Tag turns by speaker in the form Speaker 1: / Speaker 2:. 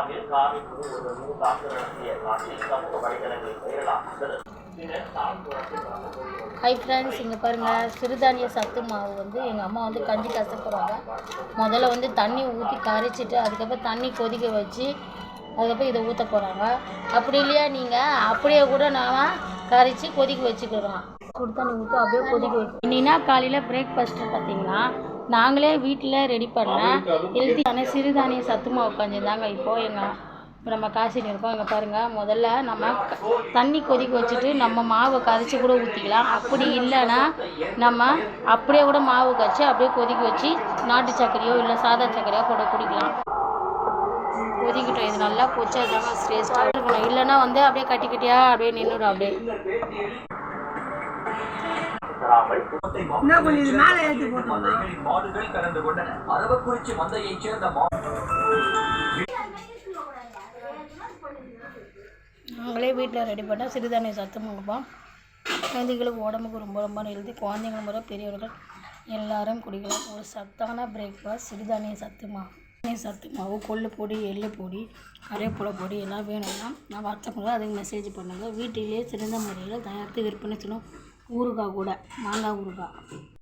Speaker 1: இஸ்லாமில் காவிக்கு ஒரு தாக்குதல் நடத்திய காட்சி சமூக வலைதளங்களில் வைரலாகின்றது
Speaker 2: ஹை ஃப்ரெண்ட்ஸ் இங்கே பாருங்கள் சிறுதானிய சத்து மாவு வந்து எங்கள் அம்மா வந்து கஞ்சி கசக்குறாங்க. முதல்ல வந்து தண்ணி ஊற்றி கரைச்சிட்டு அதுக்கப்புறம் தண்ணி கொதிக்க வச்சு அதுக்கப்புறம் இதை ஊற்ற போகிறாங்க அப்படி இல்லையா நீங்கள் அப்படியே கூட நாம் கரைச்சி கொதிக்க வச்சுக்கிறோம். சுடு தண்ணி ஊற்றி அப்படியே கொதிக்க வச்சு இன்னினா காலையில் பிரேக்ஃபாஸ்ட்டு பார்த்தீங்கன்னா நாங்களே வீட்டில் ரெடி பண்ண ஹெல்த்தியான சிறுதானிய சத்து மாவு கஞ்சி தாங்க இப்போது எங்கள் இப்போ நம்ம காசிட்டு இருக்கோம். இங்கே பாருங்கள் முதல்ல நம்ம தண்ணி கொதிக்க வச்சுட்டு நம்ம மாவை கரைச்சி கூட ஊற்றிக்கலாம் அப்படி இல்லைன்னா நம்ம அப்படியே கூட மாவு கரைச்சி அப்படியே கொதிக்க வச்சு நாட்டு சர்க்கரையோ இல்லை சாதா சர்க்கரையோ கூட குடிக்கலாம். கொதிக்கட்டும். இது நல்லா கொச்சா தாங்க டேஸ்ட்டாக இருக்கணும் இல்லைன்னா வந்து அப்படியே கட்டி கட்டியாக அப்படியே நின்றுடும் அப்படியே.
Speaker 1: தராமல்
Speaker 3: மாடுகள் கலந்து கொண்டன. அரவக்குறிச்சி மந்தையைச் சேர்ந்த
Speaker 2: நாங்களே வீட்டில் ரெடி பண்ணால் சிறுதானிய சத்து கொடுப்போம் குழந்தைங்களுக்கு உடம்புக்கு ரொம்ப ரொம்ப ஹெல்தி குழந்தைங்க முறை பெரியவர்கள் எல்லாரும் குடிக்கலாம். ஒரு சத்தான பிரேக்ஃபாஸ்ட் சிறுதானிய சத்து மாவு சிறுதானிய சத்து மாவு கொள்ளு பொடி எள்ளு பொடி கருவேப்பிலை பொடி எல்லாம் வேணும்னா நான் வாட்ஸ்அப்பில் அதுக்கு மெசேஜ் பண்ணுங்கள் வீட்டிலேயே சிறந்த முறையில் தயாரித்து விற்பனை செய்யணும். ஊறுகாய் கூட மாங்காய் ஊறுகாய்.